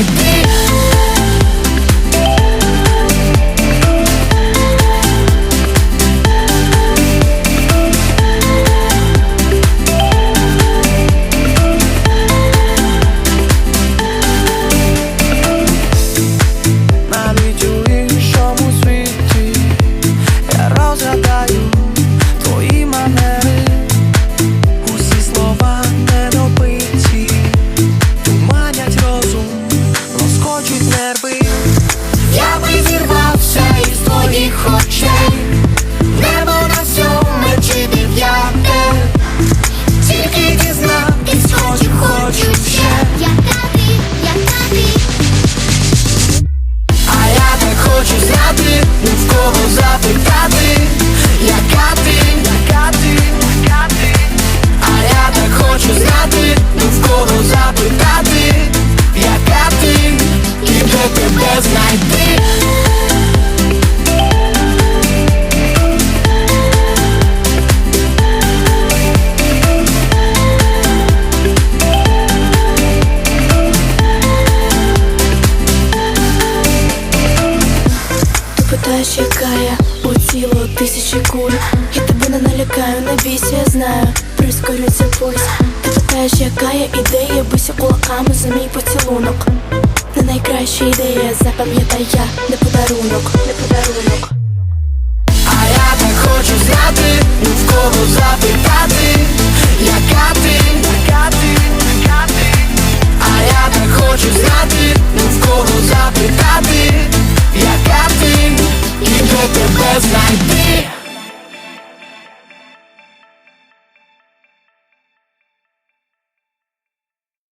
Yeah. його знайти. Чекає у тіло тисячі куль. Я тебе не налякаю, не бійся, я знаю, прискорюється пульс Ти питаєш, яка я? Ідея, бися кулаками за мій поцілунок найкраща ідея, запам'ятай я, не подарунок, не подарунок. А я так хочу знати, ну в кого запитати,